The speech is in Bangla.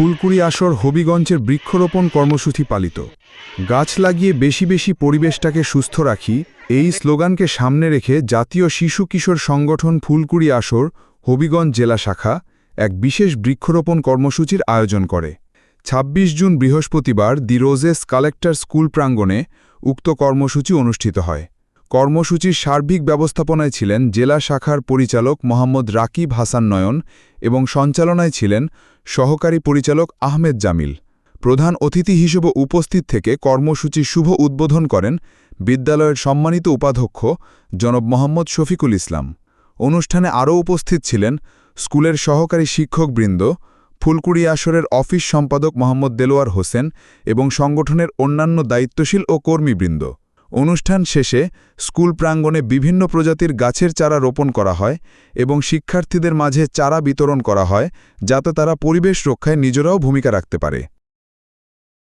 ফুলকুড়ি আসর হবিগঞ্জের বৃক্ষরোপণ কর্মসূচি পালিত। গাছ লাগিয়ে বেশি বেশি পরিবেশটাকে সুস্থ রাখি, এই স্লোগানকে সামনে রেখে জাতীয় শিশু কিশোর সংগঠন ফুলকুড়ি আসর, হবিগঞ্জ জেলা শাখা, এক বিশেষ বৃক্ষরোপণ কর্মসূচির আয়োজন করে। ২৬ জুন বৃহস্পতিবার দি রোজেস কালেক্টর স্কুল প্রাঙ্গণে উক্ত কর্মসূচি অনুষ্ঠিত হয়। কর্মসূচির সার্বিক ব্যবস্থাপনায় ছিলেন জেলা শাখার পরিচালক মোহাম্মদ রাকিব হাসান নয়ন এবং সঞ্চালনায় ছিলেন সহকারী পরিচালক আহমেদ জামিল। প্রধান অতিথি হিসেবে উপস্থিত থেকে কর্মসূচি শুভ উদ্বোধন করেন বিদ্যালয়ের সম্মানিত উপাধ্যক্ষ জনব মোহাম্মদ শফিকুল ইসলাম। অনুষ্ঠানে আরও উপস্থিত ছিলেন স্কুলের সহকারী শিক্ষকবৃন্দ, ফুলকুড়ি আসরের অফিস সম্পাদক মোহাম্মদ দেলোয়ার হোসেন এবং সংগঠনের অন্যান্য দায়িত্বশীল ও কর্মীবৃন্দ। অনুষ্ঠান শেষে স্কুল প্রাঙ্গণে বিভিন্ন প্রজাতির গাছের চারা রোপণ করা হয় এবং শিক্ষার্থীদের মাঝে চারা বিতরণ করা হয়, যাতে তারা পরিবেশ রক্ষায় নিজেরাও ভূমিকা রাখতে পারে।